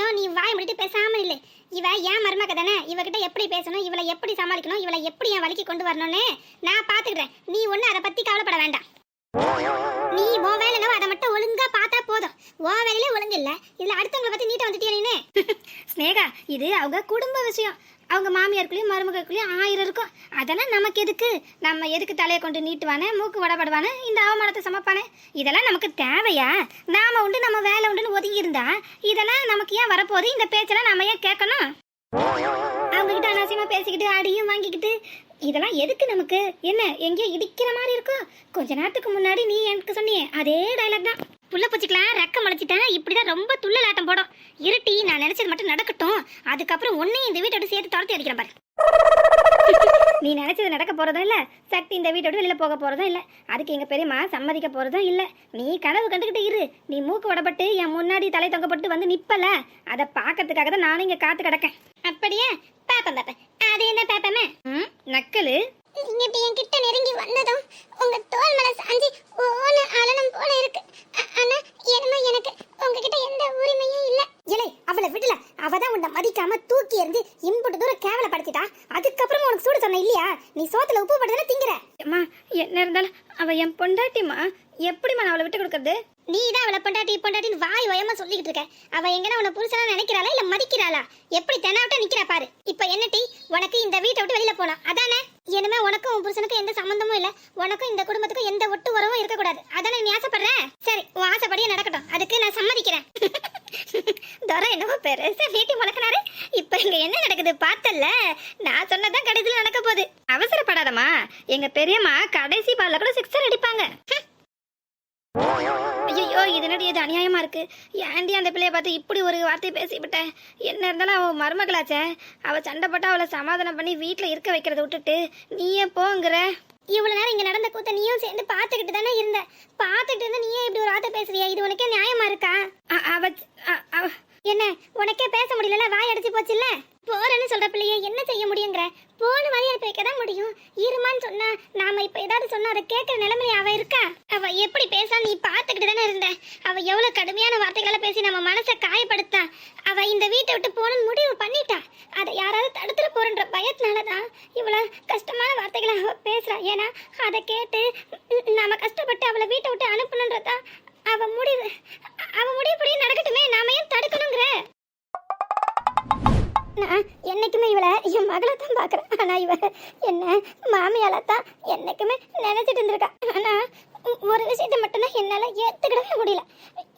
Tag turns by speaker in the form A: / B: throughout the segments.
A: விஷயம் நீ வாய் முடிட்டு பேசாம இல்லை இவ ஏன் மருமக தானே? இவகிட்ட எப்படி பேசணும்? இவளை எப்படி சமாளிக்கணும்? இவளை எப்படி என் வழிக்கு கொண்டு வரணும்னு நான் பாத்துக்கிறேன். நீ ஒண்ணு அதை பத்தி கவலைப்பட வேண்டாம். நீ உன் வேலை அதை மட்டும் ஒழுங்கா பார்த்தா போதும். உன் வேலையிலே ஒழுங்கு இல்ல. இதுல அடுத்தவங்களை பத்தி நீட்ட வந்துட்டியா நீனு? ஸ்னேகா இது அவங்க குடும்ப விஷயம். அவங்க மாமியாருக்குள்ளேயும் மருமகளுக்குள்ளேயும் ஆயிரம் இருக்கும் அதெல்லாம் நமக்கு எதுக்கு? நம்ம எதுக்கு தலையை கொண்டு நீட்டுவானே மூக்கு வடபடுவானே இந்த அவமானத்தை சமைப்பானே? இதெல்லாம் நமக்கு தேவையா? நாம உண்டு நம்ம வேலை உண்டுன்னு ஒதுங்கி இருந்தா இதெல்லாம் நமக்கு ஏன் வரப்போகுது? இந்த பேச்செல்லாம் நம்ம ஏன் கேட்கணும்? அவங்க கிட்ட அனாவசியமா பேசிக்கிட்டு அடியும் வாங்கிக்கிட்டு இதெல்லாம் எதுக்கு நமக்கு? என்ன எங்கேயோ இடிக்கிற மாதிரி இருக்கும் கொஞ்ச நேரத்துக்கு முன்னாடி நீ எனக்கு சொன்னியே அதே டைலாக் தான். புள்ள பூச்சிக்கலாம் ரெக்க முளைச்சிட்டேன் இப்படிதான் ரொம்ப துள்ளலாட்டம் போடும். இருட்டி நான் நினைச்சது மட்டும் நடக்கட்டும். அதுக்கப்புறம் உன்னையும் இந்த வீட்டோட சேர்த்து துரத்தி அடிக்கிறேன் பாரு. நீ நினைச்சது நடக்க போறதும் இல்ல. சக்தி இந்த வீட்டோட வெளியில போக போறதும் இல்ல. அதுக்கு எங்க பெரியம்மா சம்மதிக்க போறதும் இல்ல. நீ கனவு கண்டுகிட்டு இரு. நீ மூக்கு உடப்பட்டு என் முன்னாடி தலை தொங்கப்பட்டு வந்து நிப்பல. அதை பார்க்கறதுக்காக தான் நானும் இங்க காத்து கிடக்கேன். அப்படியே? பாப்பேன் பாப்பேன். அது என்ன பாப்பமே நக்கலு
B: நீங்க இப்படி என் கிட்ட நெருங்கி வந்ததும் உங்க தோல் மேல சாஞ்சி ஓன அலனம் போல இருக்கு ஆ- ஆனா என்னமோ எனக்கு உங்ககிட்ட எந்த உரிமையும் இல்ல
A: இலை அவளை விடல அவ தான் உன்னை மதிக்காம தூக்கி எறிஞ்சு இம்புட்டு தூரம் கேவலப்படுத்திட்டா அதுக்கப்புறம் உனக்கு சூடு சொன்ன இல்லையா நீ சோத்துல உப்பு போட்டு திங்கிற
C: அம்மா என்ன இருந்தாலும் அவ என் பொண்டாட்டிம்மா எப்படிம்மா நான் அவளை விட்டு கொடுக்கறது
A: நீ தான் அவளை பொண்டாட்டி பொண்டாட்டின்னு வாய் வயமா சொல்லிக்கிட்டு இருக்க அவ எங்கன்னா உன்னை புருஷனா நினைக்கிறாளா இல்ல மதிக்கிறாளா எப்படி தெனாவட்டா நிக்கிறா பாரு இப்ப என்ன டீ உனக்கு இந்த வீட்டை விட்டு வெளியில போலாம் அதானே இனிமே உனக்கும் உன் புருஷனுக்கும் எந்த சம்பந்தமும் இல்ல உனக்கும் இந்த குடும்பத்துக்கும் எந்த ஒட்டு உறவும் இருக்கக்கூடாது. அதானே நீ ஆசைப்படுற? சரி உன் ஆசைப்படியே நடக்கட்டும். அதுக்கு நான் சம்மதிக்கிறேன். துரை என்னவோ பெருசா வீட்டு முழக்கினாரு இப்ப இங்க என்ன நடக்குது பார்த்தல்ல. நான் சொன்னதான் கடைசியில் நடக்க போகுது.
C: அவசரப்படாதம்மா. எங்க பெரியம்மா கடைசி பால்ல கூட சிக்ஸர் அடிப்பாங்க. ஐயோ இது இது அநியாயமா இருக்கு. ஏன்டி அந்த பிள்ளைய பார்த்து இப்படி ஒரு வார்த்தை பேசிவிட்டேன் என்ன இருந்தாலும் அவன் மருமகளாச்சே. அவ சண்டை போட்டு அவளை சமாதானம் பண்ணி வீட்டில் இருக்க வைக்கிறத விட்டுட்டு நீயே போங்கிற.
A: இவ்வளவு நேரம் இங்க நடந்த கூத்த நீயும் சேர்ந்து பாத்துக்கிட்டு தானே இருந்த? பாத்துக்கிட்டு இருந்தா நீயே இப்படி ஒரு வார்த்தை பேசுறியா? இது உனக்கே நியாயமா இருக்கா?
C: அவ
A: என்ன உனக்கே பேச முடியல வாய் அடைச்சு போச்சுல்ல? போறேன்னு சொல்ற பிள்ளைய என்ன செய்ய முடியுங்கிற? போன வழி அனுப்பி வைக்க தான் முடியும். இருமான்னு சொன்னா நாம இப்ப ஏதாவது சொன்னா அதை கேட்கற நிலைமையில அவ இருக்கா? அவ எப்படி பேசா நீ பாத்துக்கிட்டு தானே இருந்த? அவ எவ்வளவு கடுமையான வார்த்தைகளை பேசி நம்ம மனசை காயப்படுத்தா? அவ இந்த வீட்டை விட்டு போகணும்னு முடிவு பண்ணிட்டா? அதை யாராவது தடுத்துட போறன்ற பயத்தினாலதான் இவ்வளவு கஷ்டமான வார்த்தைகளை அவ பேசுறா. ஏன்னா அதை கேட்டு நாம கஷ்டப்பட்டு அவளை வீட்டை விட்டு அனுப்பணுன்றதா அவ முடிவு. அவ முடிவுப்படி நடக்கட்டுமே? நாம ஏன் தடுக்கணுங்கிற? நான் என்னைக்குமே இவளை என் மகளை தான் பார்க்குறேன். ஆனால் இவ என்ன மாமியால தான் என்னைக்குமே நினச்சிட்டு இருந்திருக்கா. ஆனால் ஒரு விஷயத்தை மட்டும்தான் என்னால் ஏற்றுக்கிடவே முடியல.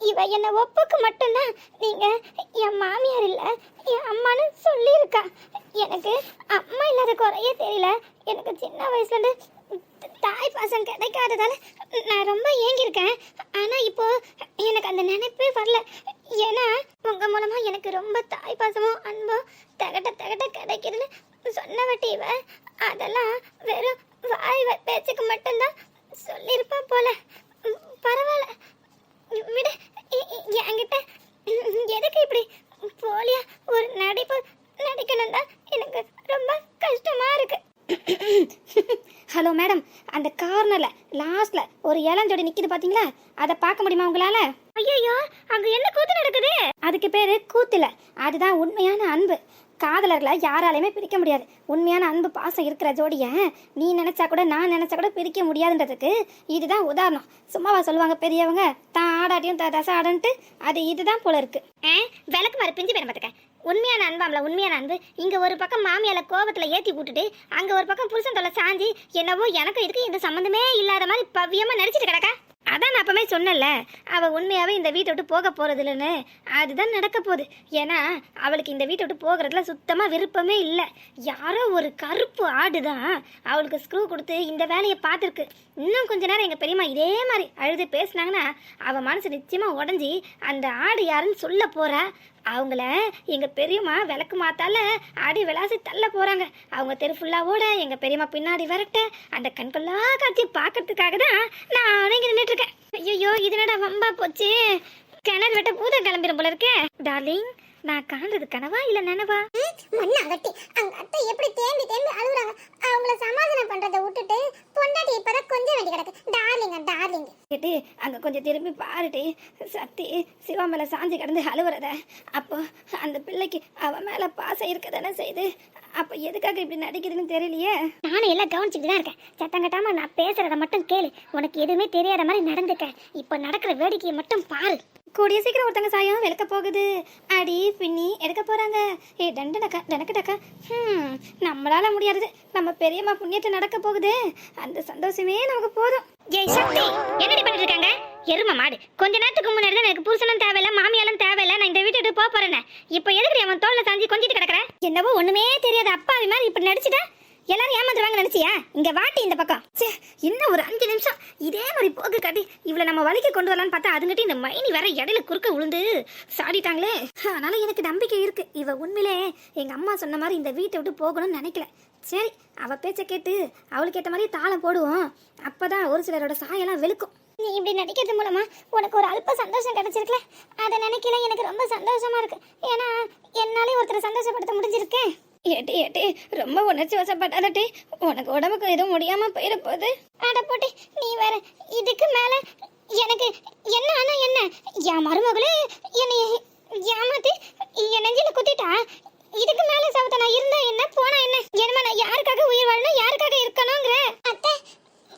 A: இவ என்னை ஒப்புக்கு மட்டும்தான் நீங்கள் என் மாமியார் இல்லை என் அம்மான்னு சொல்லியிருக்கா. எனக்கு அம்மா இல்லாத குறையே தெரியல. எனக்கு சின்ன வயசுலேருந்து தாய் பாசம் கிடைக்காததால நான் ரொம்ப ஏங்கியிருக்கேன். ஆனால் இப்போ எனக்கு அந்த நினைப்பே வரல. ஏன்னா உங்கள் மூலமாக எனக்கு ரொம்ப தாய் பாசமும் அன்பும் தகட்ட தகட்ட கிடைக்குதுன்னு சொன்ன வட்டி இவ அதெல்லாம் வெறும் வாய் வ- பேச்சுக்கு மட்டும்தான் சொல்லியிருப்பா போல. பரவாயில்ல. விட. என்கிட்ட எதுக்கு இப்படி போலியா ஒரு நடிப்பு நடிக்கணும் தான் எனக்கு ரொம்ப கஷ்டமாக இருக்குது
C: ஹலோ மேடம் அந்த கார்னர்ல லாஸ்ட்ல ஒரு இளஞ்சொடி நிக்குது பாத்தீங்களா? அதை பார்க்க முடியுமா உங்களால?
A: ஐயோ அங்க என்ன கூத்து நடக்குது?
C: அதுக்கு பேரு கூத்துல. அதுதான் உண்மையான அன்பு. காதலர்களை யாராலையுமே பிரிக்க முடியாது. உண்மையான அன்பு பாசம் இருக்கிற ஜோடியை நீ நினைச்சா கூட நான் நினைச்சா கூட பிரிக்க முடியாதுன்றதுக்கு இதுதான் உதாரணம். சும்மாவா சொல்லுவாங்க பெரியவங்க தான் ஆடாட்டியும் த தசை ஆடன்ட்டு அது இதுதான் போல இருக்கு.
A: விளக்கு மறு பிஞ்சு பேர பார்த்துக்க உண்மையான அன்பாம்ல உண்மையான அன்பு. இங்க ஒரு பக்கம் மாமியால கோபத்துல ஏத்தி போட்டுட்டு அங்க ஒரு பக்கம் புருஷன் தொலை சாஞ்சி என்னவோ எனக்கும் இதுக்கு இந்த சம்மந்தமே இல்லாத மாதிரி பவ்யமா நடிச்சிட்டு கிடக்கா?
C: அதான் நான் அப்பவே சொன்னேன்ல அவ உண்மையாவே இந்த வீட்டை விட்டு போக போறது இல்லைன்னு அதுதான் நடக்க போகுது. ஏன்னா அவளுக்கு இந்த வீட்டை விட்டு போகிறதுல சுத்தமா விருப்பமே இல்லை. யாரோ ஒரு கருப்பு ஆடுதான் அவளுக்கு ஸ்க்ரூ கொடுத்து இந்த வேலையை பார்த்துருக்கு. இன்னும் கொஞ்ச நேரம் எங்க பெரியம்மா இதே மாதிரி அழுது பேசுனாங்கன்னா அவ மனசு நிச்சயமா உடஞ்சி அந்த ஆடு யாருன்னு சொல்ல போறா? அவங்கள எங்கள் பெரியம்மா விளக்கு மாத்தால அடி விளாசி தள்ள போகிறாங்க அவங்க தெரு ஃபுல்லாவோட ஓட பெரியம்மா பின்னாடி விரட்ட அந்த கண்கொள்ளா காட்சியை பார்க்கறதுக்காக தான் நான் இங்கே நின்றுட்டு இருக்கேன். ஐயோ இது என்னடா வம்பா போச்சு? கிணறு வெட்ட பூதம் கிளம்பிடும் போல இருக்கேன் டார்லிங்
A: நான் காண்றது கனவா இல்ல நினைவா?
B: மண்ணாங்கட்டி அங்க அத்தை எப்படி தேம்பி தேம்பி அழுகுறாங்க அவங்கள சமாதானம் பண்றதை விட்டுட்டு பொண்டாட்டி இப்பதான் கொஞ்சம் வேண்டி கிடக்கு. டார்லிங்க டார்லிங்
A: கேட்டு அங்க கொஞ்சம் திரும்பி பாருட்டு. சக்தி சிவா மேல சாஞ்சு கிடந்து அழுவுறத. அப்போ அந்த பிள்ளைக்கு அவ மேல பாசம் இருக்க தானே செய்யுது? அப்ப எதுக்காக இப்படி நடிக்குதுன்னு தெரியலையே?
D: நானும் எல்லாம் கவனிச்சுட்டு தான் இருக்கேன். சத்தம் கட்டாம நான் பேசுறத மட்டும் கேளு. உனக்கு எதுவுமே தெரியாத மாதிரி நடந்துக்க. இப்போ நடக்கிற வேடிக்கையை மட்டும் பாரு.
A: கூடிய சீக்கிரம் ஒருத்தங்க சாயம் விளக்க போகுது. அடி பின்னி எடுக்க போறாங்க. ஏ டண்டனக்கா டனக்கடக்கா ஹம் நம்மளால முடியாது நம்ம பெரியம்மா புண்ணியத்தை நடக்க போகுது. அந்த சந்தோஷமே நமக்கு போதும்.
D: ஏய் சக்தி என்னடி பண்ணிட்டு இருக்காங்க எரும மாடு. கொஞ்ச நேரத்துக்கு முன்னாடி தான் எனக்கு புருஷனும் தேவையில்ல மாமியாலும் தேவையில்ல. நான் இந்த வீட்டை போக போறேனே இப்போ எதுக்கு அவன் தோல்ல சாஞ்சி கொஞ்சிட்டு கிடக்குற? என்னவோ ஒண்ணுமே தெரியாத அப்பாவி மாதிரி இப்படி நடிச்சுட்டா? எல்லாரும் ஏமாந்துருவாங்க நினைச்சியா? இங்க வாட்டி இந்த பக்கம்
A: ச்சே இன்னும் ஒரு அஞ்சு நிமிஷம் இதே மாதிரி போக்கு காட்டி இவளை நம்ம வலிக்கு கொண்டு வரலான்னு பார்த்தா அதுங்கிட்ட இந்த மைனி வேற இடையில குறுக்க விழுந்து சாடிட்டாங்களே. அதனால எனக்கு நம்பிக்கை இருக்கு. இவ உண்மையிலே எங்க அம்மா சொன்ன மாதிரி இந்த வீட்டை விட்டு போகணும்னு நினைக்கல. சரி அவ பேச்ச கேட்டு அவளுக்கு ஏற்ற மாதிரி தாளம் போடுவோம். அப்பதான் ஒரு சிலரோட சாயெல்லாம் வெளுக்கும்.
D: நீ இப்படி நடிக்கிறது மூலமா உனக்கு ஒரு அல்ப சந்தோஷம் கிடைச்சிருக்கல? அதை நினைக்கல எனக்கு ரொம்ப சந்தோஷமா இருக்கு. ஏன்னா என்னாலே ஒருத்தரை சந்தோஷப்படுத்த முடிஞ்சிருக்கேன்
A: ஏட்டி ஏட்டி ரொம்ப உணர்ச்சி வசப்பட்டாதட்டி உனக்கு உடம்புக்கு எதுவும் முடியாம போயிட போகுது.
D: அட போட்டி நீ வேற இதுக்கு மேல எனக்கு என்ன ஆனா என்ன? என் மருமகளே என்னை ஏமாத்தி என் நெஞ்சில குத்திட்டா? இதுக்கு மேல சவத்த நான் இருந்தா என்ன போனா என்ன? என்னமா நான் யாருக்காக உயிர் வாழணும் யாருக்காக இருக்கணுங்கிற?
B: அத்தை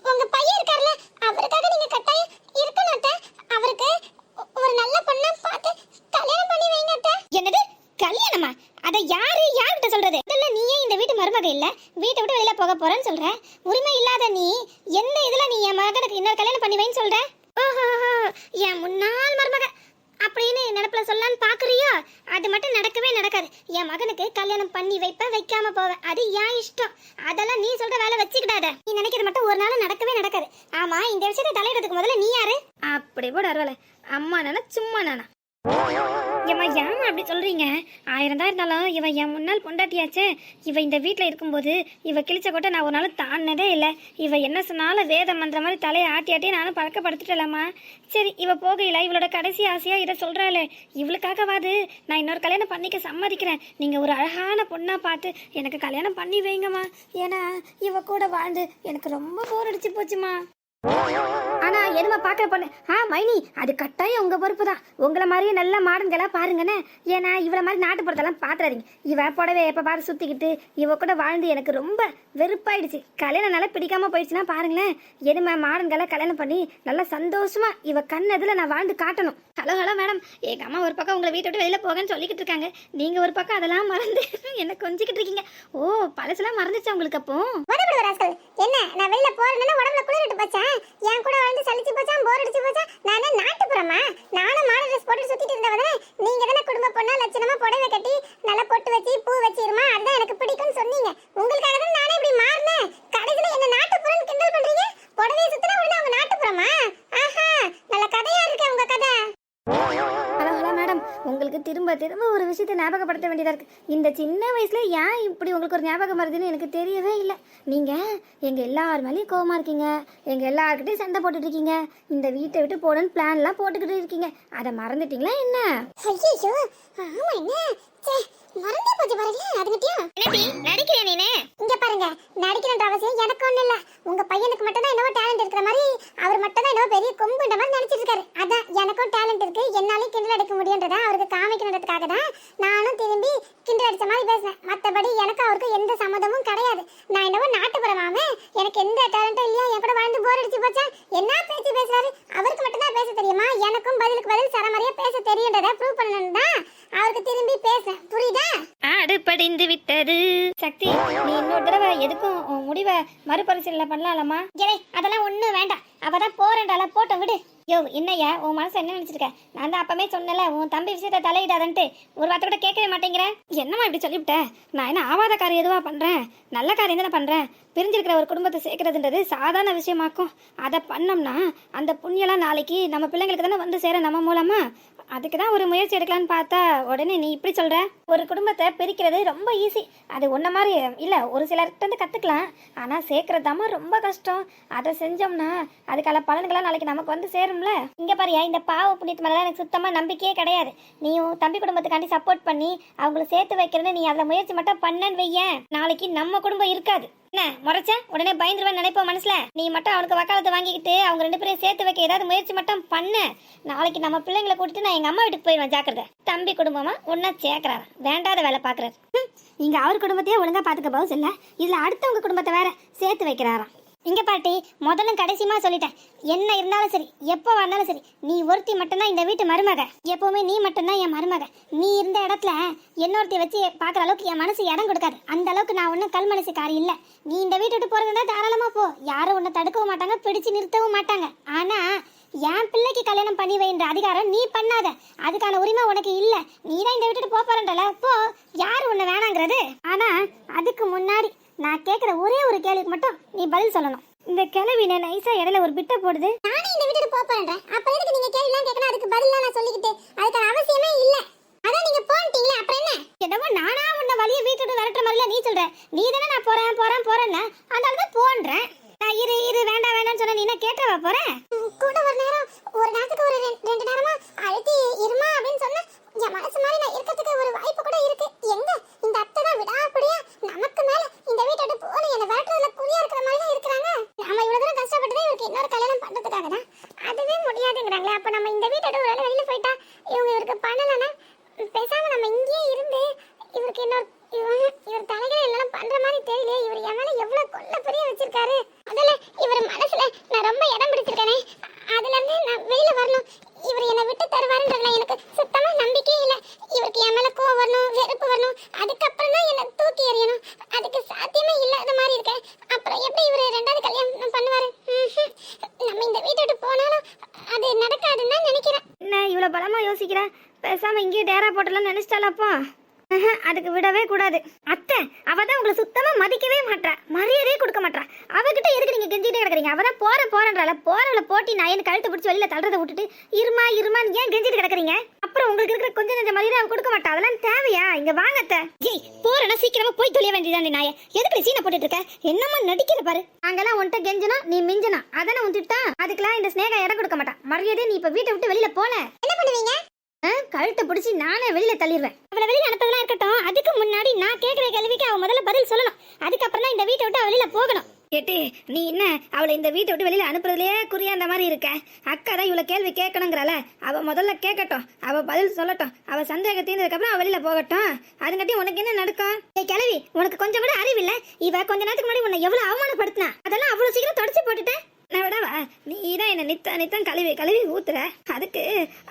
B: உங்க பையன் இருக்கார்ல அவருக்காக நீங்க கட்டாயம் இருக்கணும் அத்தை. அவருக்கு ஒரு நல்ல பொண்ணா பார்த்து கல்யாணம் பண்ணி வைங்க அத்தை.
D: என்னது? கல்யாணமா? அத யாரு யார்கிட்ட சொல்றது? முதல்ல நீயே இந்த வீட்டு மருமக இல்ல. வீட்டை விட்டு வெளியில போக போறேன்னு சொல்ற. உரிமை இல்லாத நீ எந்த இதுல நீ என் மகனுக்கு இன்னொரு கல்யாணம் பண்ணி வைன்னு சொல்ற ஓஹோ என் முன்னாள் மருமக அப்படின்னு நினப்புல சொல்லலான்னு பாக்குறியோ? அது மட்டும் நடக்கவே நடக்காது. என் மகனுக்கு கல்யாணம் பண்ணி வைப்ப வைக்காம போவேன் அது என் இஷ்டம். அதெல்லாம் நீ சொல்ற வேலை வச்சுக்கிடாத. நீ நினைக்கிறது மட்டும் ஒரு நாள் நடக்கவே நடக்காது. ஆமா இந்த விஷயத்தை தலையிடறதுக்கு முதல்ல நீ யாரு?
A: அப்படி போட அருவலை அம்மா நானா சும்மா நானா? ஏம்மா ஏம்மா அப்படி சொல்கிறீங்க ஆயிரம் தான் இருந்தாலும் இவ என் முன்னாள் பொண்டாட்டியாச்சே. இவ இந்த வீட்டில் இருக்கும்போது இவ கிழிச்ச கொட்டை நான் ஒரு நாள் தாண்டினதே இல்லை. இவ என்ன சொன்னாலும் வேதம் மந்திர மாதிரி தலையை ஆட்டி ஆட்டி நானும் பழக்கப்படுத்திட்டலாமா? சரி இவ போகையில இவளோட கடைசி ஆசையாக இதை சொல்கிறாளே இவளுக்காகவாது நான் இன்னொரு கல்யாணம் பண்ணிக்க சம்மதிக்கிறேன். நீங்கள் ஒரு அழகான பொண்ணாக பார்த்து எனக்கு கல்யாணம் பண்ணி வைங்கம்மா. ஏன்னா இவ கூட வாழ்ந்து எனக்கு ரொம்ப போர் அடிச்சு போச்சுமா ஆனா எருமை பாக்குற பொண்ணு? ஆ மைனி அது கட்டாயம் உங்க பொறுப்பு தான் உங்களை மாதிரியே நல்ல மாடன்களா பாருங்கண்ணே. ஏன்னா இவள மாதிரி நாட்டுப்புறத்தெல்லாம் பாத்துறாதீங்க. இவ புடவை எப்ப பாரு சுத்திக்கிட்டு இவ கூட வாழ்ந்து எனக்கு ரொம்ப வெறுப்பாயிடுச்சு. கல்யாணம் நல்லா பிடிக்காம போயிடுச்சுன்னா பாருங்களேன். எருமை மாடன்களை கல்யாணம் பண்ணி நல்லா சந்தோஷமா இவ கண்ணதுல நான் வாழ்ந்து காட்டணும். Hello hello madam. எங்க அம்மா ஒரு பக்கம் உங்களை வீட்டை விட்டு வெளியில போகன்னு சொல்லிக்கிட்டு இருக்காங்க. நீங்க ஒரு பக்கம் அதெல்லாம் மறந்து என்ன கொஞ்சிக்கிட்டு இருக்கீங்க. ஓ பழசெல்லாம் மறந்துச்சா உங்களுக்கு அப்போ?
B: உடம்புல ராஸ்கல் என்ன? நான் வெளியில போறேன்னா உடம்புல குளிரிட்டு போச்சேன் என் கூட வந்து சலிச்சு போச்சான் போர் அடிச்சு போச்சா? நானே நாட்டுப்புறமா? நானும் மாடல் ட்ரெஸ் போட்டு சுத்திட்டு இருந்தவனே நீங்க தானே குடும்ப பொண்ணா லட்சணமா புடவை கட்டி நல்லா பொட்டு வச்சு பூ வச்சிருமா? அதான் எனக்கு பிடிக்கும்னு சொன்னீங்க. உங்களுக்காக தான் நானே இப்படி மாறினேன். கடைசியில என்ன நாட்டுப்புறம் கிண்டல் பண்றீங்க? புடவையை சுத்தினா உடனே அவங்க நாட்டுப்புறமா? ஆஹா நல்ல கதையா இருக்கு உங்க கதை.
A: ஹலோ ஹலோ மேடம் உங்களுக்கு திரும்ப திரும்ப ஒரு விஷயத்தை ஞாபகப்படுத்த வேண்டியதாக இருக்குது இந்த சின்ன வயசுல ஏன் இப்படி உங்களுக்கு ஒரு ஞாபகம் வருதுன்னு எனக்கு தெரியவே இல்லை. நீங்கள் எங்கள் எல்லார் மேலேயும் கோவமாக இருக்கீங்க. எங்கள் எல்லாருக்கிட்டையும் சண்டை போட்டுட்ருக்கீங்க இந்த வீட்டை விட்டு போகணுன்னு பிளான்லாம் போட்டுக்கிட்டு இருக்கீங்க. அதை மறந்துட்டீங்களா என்ன?
B: ஐயோ ஆமா என்ன மறந்தே போச்சு பாருங்க அதுகிட்டயும்
D: என்னடி நடிக்கிறியா நீனு?
B: இங்க பாருங்க நடிக்கணுன்ற அவசியம் எனக்கு ஒண்ணு இல்ல. உங்க பையனுக்கு மட்டும் தான் என்னவோ டேலண்ட் இருக்கிற மாதிரி அவர் மட்டும் தான் என்னவோ பெரிய கொம்புன்ற மாதிரி நினைச்சிட்டு இருக்காரு. அதான் எனக்கும் டேலண்ட் இருக்கு என்னாலையும் கிண்டல் அடிக்க முடியுன்றதா அவருக்கு காமிக்கணுன்றதுக்காக தான் நானும் திரும்பி கிண்டல் அடிச்ச மாதிரி பேசுனேன். மத்தபடி எனக்கு அவருக்கு எந்த சம்மதமும் கிடையாது. நான் என்னவோ நாட்டுப்புறமாமே எனக்கு எந்த டேலண்ட்டும் இல்லையா? என் கூட வாழ்ந்து போர் அடிச்சு போச்சா? என்ன பேச்சு?
A: முடிவை மறுபரிசீலனை பண்ணலாமா
D: அதெல்லாம் ஒண்ணும் வேண்டாம். அவதான் போறேன்டால போட்டோம் விடு. யோ என்னையா உன் மனசு என்ன நினைச்சிருக்க? நான் தான் அப்பமே சொன்னல உன் தம்பி விஷயத்த தலையிடாதன்ட்டு. ஒரு வார்த்தை கூட கேட்கவே மாட்டேங்கிறேன்
A: என்னம்மா இப்படி சொல்லிவிட்டேன் நான் என்ன ஆவாத காரியம் எதுவா பண்றேன்? நல்ல காரியம் தானே பண்றேன். பிரிஞ்சிருக்கிற ஒரு குடும்பத்தை சேர்க்கறதுன்றது சாதாரண விஷயமாக்கும். அதை பண்ணோம்னா அந்த புண்ணியெல்லாம் நாளைக்கு நம்ம பிள்ளைங்களுக்கு தானே வந்து சேர நம்ம மூலமா? அதுக்கு தான் ஒரு முயற்சி எடுக்கலான்னு பார்த்தா உடனே நீ இப்படி சொல்ற? ஒரு குடும்பத்தை பிரிக்கிறது ரொம்ப ஈஸி அது ஒன்றை மாதிரி இல்லை ஒரு சிலர்கிட்ட கற்றுக்கலாம் ஆனால் சேர்க்கறது ரொம்ப கஷ்டம். அதை செஞ்சோம்னா அதுக்கான பலன்களாம் நாளைக்கு நமக்கு வந்து சேரும்? சேரும்ல இங்க பாரியா இந்த பாவ புண்ணியத்து மேலே எனக்கு சுத்தமா நம்பிக்கையே கிடையாது. நீ உன் தம்பி குடும்பத்துக்காண்டி சப்போர்ட் பண்ணி அவங்கள சேர்த்து வைக்கிறேன்னு நீ அதில் முயற்சி மட்டும் பண்ணன்னு வையேன். நாளைக்கு நம்ம குடும்பம் இருக்காது. என்ன முறைச்ச? உடனே பயந்துருவேன் நினைப்போம் மனசுல? நீ மட்டும் அவனுக்கு வக்காலத்தை வாங்கிக்கிட்டு அவங்க ரெண்டு பேரையும் சேர்த்து வைக்க ஏதாவது முயற்சி மட்டும் பண்ண. நாளைக்கு நம்ம பிள்ளைங்களை கூட்டிட்டு நான் எங்க அம்மா வீட்டுக்கு போயிடுவேன் ஜாக்கிரதை. தம்பி குடும்பமா ஒன்னா சேர்க்கிறாரு வேண்டாத வேலை பாக்குறாரு நீங்க அவர் குடும்பத்தையே ஒழுங்கா பாத்துக்க பவுஸ் இல்ல. இதுல அடுத்தவங்க குடும்பத்தை வேற சேர்த்து வைக்கிறாராம். இங்க பாட்டி முதல்ல கடைசியமா சொல்லிட்டேன். என்ன இருந்தாலும் சரி எப்போ வந்தாலும் சரி நீ ஒருத்தி மட்டும்தான் இந்த வீட்டு மருமக. எப்பவுமே நீ மட்டும்தான் என் மருமக. நீ இருந்த இடத்துல என்னொருத்தி வச்சு பார்க்குற அளவுக்கு என் மனசு இடம் கொடுக்காது. அந்த அளவுக்கு நான் ஒன்றும் கல் மனசுக்காரி இல்லை. நீ இந்த வீட்டு விட்டு போறதா தாராளமாக போ. யாரும் உன்னை தடுக்கவும் மாட்டாங்க பிடிச்சு நிறுத்தவும் மாட்டாங்க. ஆனால் என் பிள்ளைக்கு கல்யாணம் பண்ணி வைன்ற அதிகாரம் நீ பண்ணாத. அதுக்கான உரிமை உனக்கு இல்லை. நீ தான் இந்த விட்டுட்டு போப் போ. யார் உன்னை வேணாங்கிறது? ஆனால் அதுக்கு முன்னாடி நான் கேட்குற ஒரே ஒரு கேள்விக்கு மட்டும் நீ பதில் சொல்லணும். இந்த கிளவி நைஸா இடையில ஒரு பிட்ட போடுது.
B: நானே இந்த வீட்டுக்கு போக போறேன் அப்ப எதுக்கு நீங்க கேள்விலாம் கேட்கணும்? அதுக்கு பதிலாம் நான் சொல்லிக்கிட்டு அதுக்கான அவசியமே இல்ல. அதான் நீங்க போன்ட்டீங்களே அப்புறம் என்ன?
D: என்னமோ நானா உன்னை வழிய வீட்டு விட்டு விரட்டுற மாதிரில நீ சொல்ற. நீ தானே நான் போறேன் போறேன் போறேன்னு அதனால தான் போன்றேன். நான் இரு இரு வேண்டாம் வேண்டாம்னு சொன்ன நீ என்ன கேட்டவா போறேன்
B: கூட ஒரு நேரம் ஒரு நேரத்துக்கு ஒரு ரெண்டு- ரெண்டு நேரமா அழுத்தி இருமா அப்படின்னு சொன்னா என் மனசு மாதிரி நான் இருக்கிறதுக்கு ஒரு வாய்ப்பு கூட இருக்கு. எங்க? இந்த அத்தை தான் விடாப்படியா? நமக்கு மேல இந்த வீட்டை விட்டு போன என்ன விரட்டுறதுல குறியா இருக்கிற மாதிரி தான் இருக்கிறாங்க நாம இவ்வளவு தூரம் கஷ்டப்பட்டதே இவருக்கு இன்னொரு கல்யாணம் பண்றதுக்காக தான் அதுவே முடியாதுங்கிறாங்களே அப்ப நம்ம இந்த வீட்டை விட்டு ஒரு வேளை வெளியில போயிட்டா இவங்க இவருக்கு பண்ணலன்னா பேசாம நம்ம இங்கேயே இருந்து இவருக்கு இன்னொரு இவ- இவர் தலைகளை எல்லாம் பண்ற மாதிரி தெரியல இவர் என் மேல எவ்வளவு கொல்ல பெரிய வச்சிருக்காரு அதுல இவர் மனசுல நான் ரொம்ப இடம் பிடிச்சிருக்கேனே அதுல இருந்து நான் வெளியில வரணும் இவர் என்னை விட்டு தருவாருன்றதுல எனக்கு சுத்தமா நம்பிக்கையே இல்ல இவருக்கு என் மேல கோவம் வரணும் வெறுப்பு வரணும் அதுக்கப்புறம் தான் என்னை தூக்கி எறியணும் அதுக்கு சாத்தியமே இல்லாத மாதிரி இருக்கேன் அப்புறம் எப்படி இவர் ரெண்டாவது கல்யாணம் பண்ணுவாரு ம்ஹும். நம்ம இந்த வீட்டை விட்டு போனாலும் அது நடக்காதுன்னு தான் நினைக்கிறேன்
A: என்ன இவ்வளோ பலமா யோசிக்கிற பேசாம இங்கேயே டேரா போட்டலாம் நினைச்சிட்டாலப்போ அதுக்கு விடவே கூடாது. அத்தை அவ தான் உங்களை சுத்தமா மதிக்கவே மாட்டா மரியாதையே கொடுக்க மாட்டா அவகிட்ட எதுக்கு நீங்க கெஞ்சிட்டே கிடக்குறீங்க? அவ தான் போற போறன்றால போறவள போட்டி நான் எனக்கு கழுத்து பிடிச்சி வெளியில தள்ளுறதை விட்டுட்டு இருமா இருமான்னு ஏன் கெஞ்சிட்டு கிடக்குறீங்க? அப்புறம் உங்களுக்கு இருக்கிற கொஞ்சம் கொஞ்சம் மரியாதை அவ கொடுக்க மாட்டா. அதெல்லாம் தேவையா? இங்க வாங்க அத்தை.
D: ஏய் போறேன்னா சீக்கிரமா போய் தொலைய வேண்டியதான் நாய. எதுக்கு சீனை போட்டுட்டு இருக்க? என்னமா நடிக்கிற பாரு.
A: நாங்கெல்லாம் உன்கிட்ட கெஞ்சனா நீ மிஞ்சனா. அதானே உன் திட்டம். அதுக்கெல்லாம் இந்த ஸ்னேகா இடம் கொடுக்க மாட்டான் மரியாதையே நீ இப்ப வீட்டை விட்டு வெளியில போல.
B: என்ன பண்ணுவீங்க?
A: கழுத்தை பிடிச்சி நானே வெளியில தள்ளிடுவேன்.
D: அவளை வெளியில அனுப்பதெல்லாம் இருக்கட்டும். அதுக்கு முன்னாடி நான் கேட்கிற கேள்விக்கு அவ முதல்ல பதில் சொல்லணும். அதுக்கப்புறம் தான் இந்த வீட்டை விட்டு வெளியில போகணும்.
A: கேட்டு நீ என்ன அவளை இந்த வீட்டை விட்டு வெளியில அனுப்புறதுலயே குறியா அந்த மாதிரி இருக்க? அக்கா தான் இவ்வளவு கேள்வி கேட்கணுங்கிறால. அவ முதல்ல கேட்கட்டும். அவ பதில் சொல்லட்டும். அவ சந்தேகம் தீர்ந்ததுக்கு அப்புறம் அவ வெளியில போகட்டும். அதுங்காட்டி உனக்கு என்ன நடக்கும்?
D: ஏய் கிழவி உனக்கு கொஞ்சம் கூட அறிவில்ல இவ கொஞ்ச நேரத்துக்கு முன்னாடி உன்னை எவ்வளவு அவமானப்படுத்தினா? அதெல்லாம் அவ்வளவு சீக்கிரம் தொடச்சு போட்டுட்டேன்
A: நான் விடவா? நீ தான் என்ன நித்த நித்தம் கழுவி கழுவி ஊத்துற. அதுக்கு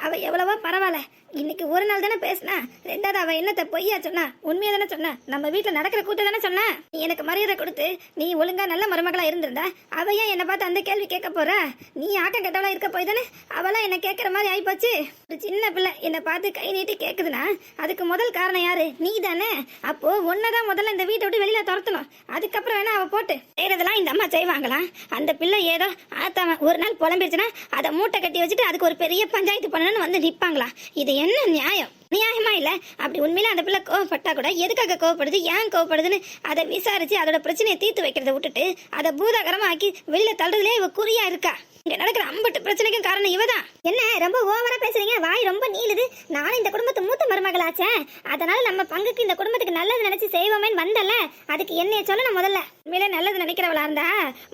A: அவ எவ்வளவோ பரவாயில்ல. இன்னைக்கு ஒரு நாள் தானே பேசினா? ரெண்டாவது அவன் என்னத்த பொய்யா சொன்னா? உண்மையா தானே சொன்னா? நம்ம வீட்டுல நடக்கிற கூட்ட தானே சொன்னா? நீ எனக்கு மரியாதை கொடுத்து நீ ஒழுங்கா நல்ல மருமகளா இருந்திருந்தா அவ ஏன் என்னை பார்த்து அந்த கேள்வி கேட்க போறா? நீ ஆக்கம் கெட்டவளா இருக்க போய் தானே? அவளா என்ன கேட்கற மாதிரி ஆயிப்போச்சு. ஒரு சின்ன பிள்ளை என்னை பார்த்து கை நீட்டி கேக்குதுன்னா அதுக்கு முதல் காரணம் யாரு? நீ தானே. அப்போ ஒன்னதான் முதல்ல இந்த வீட்டை விட்டு வெளியில துரத்தணும். அதுக்கப்புறம் வேணா அவ போட்டு செய்யறதெல்லாம் இந்த அம்மா செய்வாங்களா? அந்த பிள்ளை ஏதோ ஆத்தாம ஒரு நாள் புலம்பிடுச்சுன்னா அதை மூட்டை கட்டி வச்சுட்டு அதுக்கு ஒரு பெரிய பஞ்சாயத்து பண்ணணும்னு வந்து நிற்பாங்களா இது என்ன நியாயம்? நியாயமா இல்ல? அப்படி உண்மையில அந்த பிள்ளை கோவப்பட்டா கூட எதுக்காக கோவப்படுது ஏன் கோவப்படுதுன்னு அதை விசாரிச்சு அதோட பிரச்சனையை தீர்த்து வைக்கிறத விட்டுட்டு அதை பூதாகரமா ஆக்கி வெளியில தள்ளுறதுலயே இவ குறியா இருக்கா? இங்க நடக்கிற அம்பட்டு பிரச்சனைக்கும் காரணம் இவதான்.
D: என்ன ரொம்ப ஓவரா பேசுறீங்க? வாய் ரொம்ப நீளுது. நானும் இந்த குடும்பத்து மூத்த மருமகளாச்சே. அதனால நம்ம பங்குக்கு இந்த குடும்பத்துக்கு நல்லது நினைச்சு செய்வோமேன்னு வந்தல. அதுக்கு என்னைய நான் முதல்ல.
A: உண்மையில நல்லது நினைக்கிறவளா இருந்தா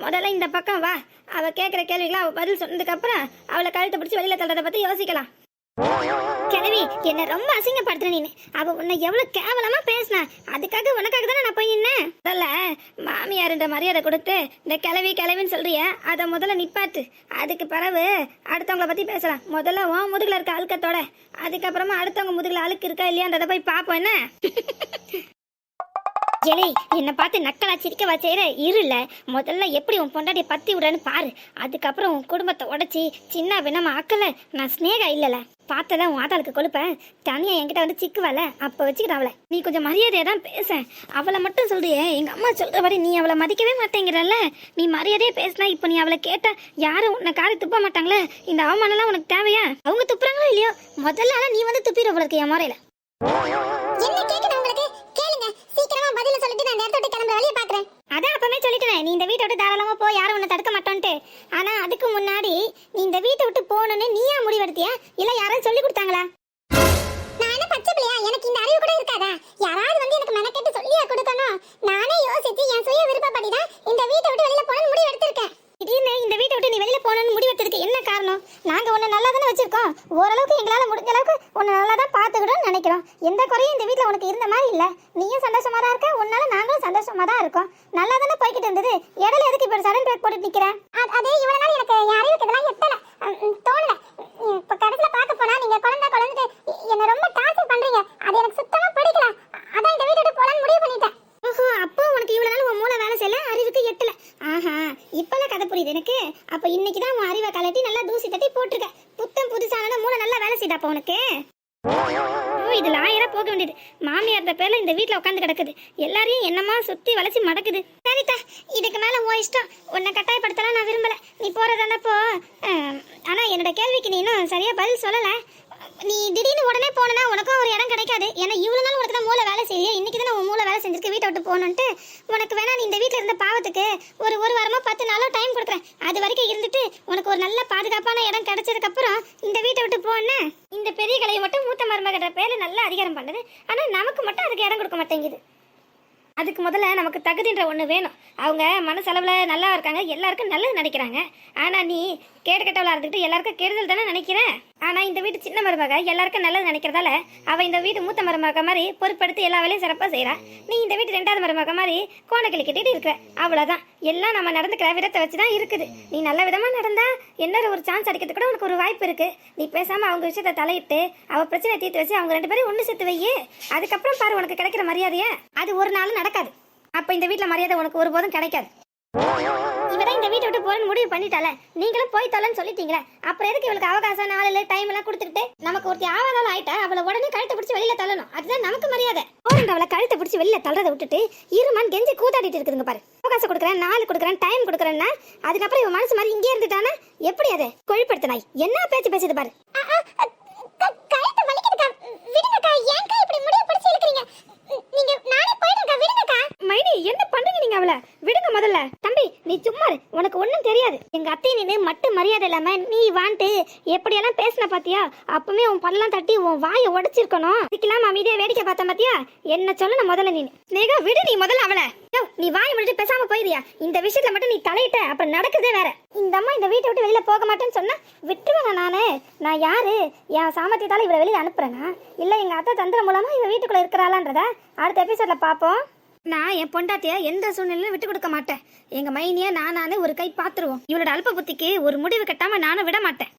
A: முதல்ல இந்த பக்கம் வா. அவ கேட்கிற கேள்விகளை அவ பதில் சொன்னதுக்கு அப்புறம் அவளை கழுத்தை பிடிச்சி வெளியில தள்ளுறத பத்தி யோசிக்கலாம்.
D: கிழவி என்ன ரொம்ப அசிங்கப்படுத்துற நீ அவ உன்னை எவ்வளவு கேவலமா பேசினா அதுக்காக உனக்காக தானே நான் போய் நின்னேன்?
A: முதல்ல மாமியார்ன்ற மரியாதை கொடுத்து இந்த கிளவி கிளவின்னு சொல்றிய அதை முதல்ல நிப்பாத்து அதுக்கு பிறகு அடுத்தவங்கள பத்தி பேசலாம். முதல்ல உன் முதுகுல இருக்க அழுக்கத்தோட அதுக்கப்புறமா அடுத்தவங்க முதுகுல அழுக்கு இருக்கா இல்லையான்றத போய் பார்ப்போம் என்ன?
E: எலே என்னை பார்த்து நக்கலா சிரிக்க வச்சேர இருல முதல்ல எப்படி உன் பொண்டாட்டி பத்தி விடுறேன்னு பாரு. அதுக்கப்புறம் உன் குடும்பத்தை உடச்சி சின்ன வினமா ஆக்கல. நான் ஸ்னேகா இல்லல. பார்த்தல உன் ஆத்தாளுக்கு கொழுப்பேன் தனியா என்கிட்ட வந்து சிக்குவல அப்ப வச்சுக்கிட்ட அவளை நீ கொஞ்சம் மரியாதையா தான் பேச. அவளை மட்டும் சொல்றியே எங்க அம்மா சொல்றபடி நீ அவளை மதிக்கவே மாட்டேங்கிறல்ல. நீ மரியாதையே பேசினா இப்போ நீ அவளை கேட்ட யாரும் உன்னை காரி துப்ப மாட்டாங்களே? இந்த அவமானம்லாம் உனக்கு தேவையா? அவங்க துப்புறாங்களோ இல்லையோ? முதல்ல நீ வந்து துப்பிடுற போல இருக்கு என் முறையில.
B: என்ன கேக்குது பதில சொல்லிட்டு நான் நேரத்தோட கிளம்புற வழியை பாக்குறேன்
A: அதான் அப்பவே சொல்லிட்டேன் நீ இந்த வீட்டை விட்டு தாராளமா போ யாரும் உன்னை தடுக்க மாட்டோன்ட்டு. ஆனா அதுக்கு முன்னாடி நீ இந்த வீட்டை விட்டு போகணும்னு நீயா முடிவெடுத்தியா? இல்ல யாரும் சொல்லி கொடுத்தாங்களா?
B: நான் என்ன பச்சை பிள்ளையா? எனக்கு இந்த அறிவு கூட இருக்காதா? யாராவது வந்து எனக்கு மெனக்கெட்டு சொல்லியா கொடுக்கணும். நானே யோசிச்சு என் சுய விருப்பப்படி தான் இந்த வீட்டை விட்டு வெளியில போகணும்னு முடிவு எடுத்திருக்கேன்
A: திடீர்னு இந்த வீட்டை விட்டு நீ வெளியில போகணும்னு முடிவெடுத்ததுக்கு என்ன காரணம்? நாங்க உன்னை நல்லா தானே வச்சிருக்கோம். ஓரளவுக்கு எங்களால முடிஞ்ச அளவுக்கு உன்னை நல்லா தான் பாத்துக்கிட்டோம்னு நினைக்கிறோம். எந்த குறையும் இந்த வீட்டுல உனக்கு இருந்த மாதிரி இல்ல. நீயும் சந்தோஷமா தான் இருக்க உன்னால நாங்களும் சந்தோஷமா தான் இருக்கோம். நல்லா தானே போய்கிட்டு இருந்தது. இடையில எதுக்கு இப்ப சடன் பிரேக் போட்டு நிக்கிறேன்
B: அதே இவ்வளவு நாள் எனக்கு என் அறிவுக்கு இதெல்லாம் எத்தல தோணல. இப்ப கடைசியில பார்க்க போனா நீங்க குழந்தை குழந்தை என்ன ரொம்ப டார்ச்சர் பண்றீங்க. அது எனக்கு சுத்தமா பிடிக்கல. அதான் இந்த வீட்டை விட்டு போலான்னு முடிவு பண்ணிட்டேன்.
A: ஓஹோ அப்போ உனக்கு இவ்வளவு நாள் உன் மூளை வேலை செய்யல? அறிவுக்கு எட்டல. ஆஹா இப்பெல்லாம் கதை புரியுது எனக்கு. அப்ப இன்னைக்கு தான் உன் அறிவை கலட்டி நல்லா தூசி தட்டி போட்டிருக்க. புத்தம் புதுசான மூளை நல்லா வேலை செய்தா அப்ப உனக்கு. ஓ இதுல ஆயிரம் போக வேண்டியது. மாமியார் பேர்ல இந்த வீட்டுல உட்காந்து கிடக்குது. எல்லாரையும் என்னமா சுத்தி வளைச்சு மடக்குது. சரிதா இதுக்கு மேல உன் இஷ்டம். உன்னை கட்டாயப்படுத்தலாம் நான் விரும்பல. நீ போறதானப்போ ஆனா என்னோட கேள்விக்கு நீ இன்னும் சரியா பதில் சொல்லல. நீ திடீர்னு உடனே போனனா உனக்கும் ஒரு இடம் கிடைக்காது. ஏன்னா இவ்வளோ நாள் உனக்கு தான் மூளை வேலை செய்யலையே. இன்னைக்கு தான் உன் மூளை வேலை செஞ்சிருக்கு. வீட்டை விட்டு போகணுன்ட்டு உனக்கு வேணா நீ இந்த வீட்டில் இருந்த பாவத்துக்கு ஒரு ஒரு வாரமாக பத்து நாளோ டைம் கொடுக்குறேன். அது வரைக்கும் இருந்துட்டு உனக்கு ஒரு நல்ல பாதுகாப்பான இடம் கிடைச்சதுக்கப்புறம் இந்த வீட்டை விட்டு போன இந்த பெரிய கலையை மட்டும் மூத்த மருமகிற பேரில் நல்லா அதிகாரம் பண்ணுது. ஆனால் நமக்கு மட்டும் அதுக்கு இடம் கொடுக்க மாட்டேங்குது. அதுக்கு முதல்ல நமக்கு தகுதின்ற ஒன்று வேணும். அவங்க மனசளவில் நல்லா இருக்காங்க. எல்லாருக்கும் நல்லது நினைக்கிறாங்க ஆனால் நீ கேடு கெட்டவளாக இருந்துக்கிட்டு எல்லாருக்கும் கெடுதல் தானே நினைக்கிறேன் ஆனால் இந்த வீட்டு சின்ன மருமக எல்லாருக்கும் நல்லது நினைக்கிறதால அவள் இந்த வீட்டு மூத்த மருமக மாதிரி பொறுப்படுத்தி எல்லா வேலையும் சிறப்பாக செய்கிறா நீ இந்த வீட்டு ரெண்டாவது மருமக மாதிரி கோணக்கிளி கிளிக்கிட்டு இருக்கிற. அவ்வளோதான் எல்லாம் நம்ம நடந்துக்கிற விதத்தை வச்சு தான் இருக்குது. நீ நல்ல விதமாக நடந்தா என்ன ஒரு சான்ஸ் அடிக்கிறது கூட உனக்கு ஒரு வாய்ப்பு இருக்கு. நீ பேசாமல் அவங்க விஷயத்தை தலையிட்டு அவள் பிரச்சனை தீர்த்து வச்சு அவங்க ரெண்டு பேரும் ஒன்று சேர்த்து வையே. அதுக்கப்புறம் பாரு உனக்கு கிடைக்கிற மரியாதையை. அது ஒரு நாளும் நடக்காது. அப்ப இந்த வீட்டில் மரியாதை உனக்கு ஒருபோதும் கிடைக்காது. இவதான் இந்த வீட்டை விட்டு போறேன்னு முடிவு பண்ணிட்டால நீங்களும் போய் தொலைன்னு சொல்லிட்டீங்களே. அப்புறம் எதுக்கு இவளுக்கு அவகாசம் நாள் டைம் எல்லாம் கொடுத்துக்கிட்டு? நமக்கு ஒருத்தி ஆவாதாலும் ஆயிட்டா அவளை உடனே கழுத்தை பிடிச்சி வெளியில தள்ளணும். அதுதான் நமக்கு மரியாதை. போறங்க அவளை கழுத்தை பிடிச்சி வெளியில தள்ளுறதை விட்டுட்டு இருமான் கெஞ்சி கூத்தாடிட்டு இருக்குதுங்க பாரு. அவகாசம் கொடுக்குறேன் நாள் கொடுக்குறேன் டைம் கொடுக்குறேன்னா அதுக்கப்புறம் இவன் மனசு மாதிரி இங்கே இருந்துட்டானா? எப்படி அது கொழுப்படுத்த நாய் என்ன பேச்சு பேசுது பாரு.
E: மைனி என்ன பண்றீங்க நீங்க அவளை? விடுங்க முதல்ல. தம்பி நீ சும்மா உனக்கு ஒண்ணும் தெரியாது. எங்க அத்தை நின்று மட்டும் மரியாதை இல்லாம நீ வான்ட்டு எப்படியெல்லாம் பேசின பாத்தியா? அப்பவே உன் பல்லாம் தட்டி உன் வாயை உடைச்சிருக்கணும். இதுக்கெல்லாம் அமைதியா வேடிக்கை பார்த்த பாத்தியா? என்ன சொல்ல முதல்ல நீ. ஸ்னேகா விடு நீ முதல்ல அவளை. யோவ், நீ வாய் முடிட்டு பேசாம போயிரியா இந்த விஷயத்துல மட்டும் நீ தலையிட்ட. அப்புறம் நடக்குதே வேற. இந்த அம்மா இந்த வீட்டை விட்டு வெளியில போக மாட்டேன்னு சொன்னா விட்டுருவேன் நானு? நான் யாரு? என் சாமர்த்தியத்தால இவளை வெளியில அனுப்புறேனா? இல்ல எங்க அத்தை தந்திரம் மூலமா இவ வீட்டுக்குள்ள இருக்கிறாளான்றத அடுத்த எபிசோட்ல பாப்போம். நான் என் பொண்டாட்டிய எந்த சூழ்நிலையிலும் விட்டு கொடுக்க மாட்டேன். எங்க மைனிய நான் நானே ஒரு கை பாத்துருவோம் இவளோட அல்ப புத்திக்கு ஒரு முடிவு கட்டாம நானும் விட மாட்டேன்.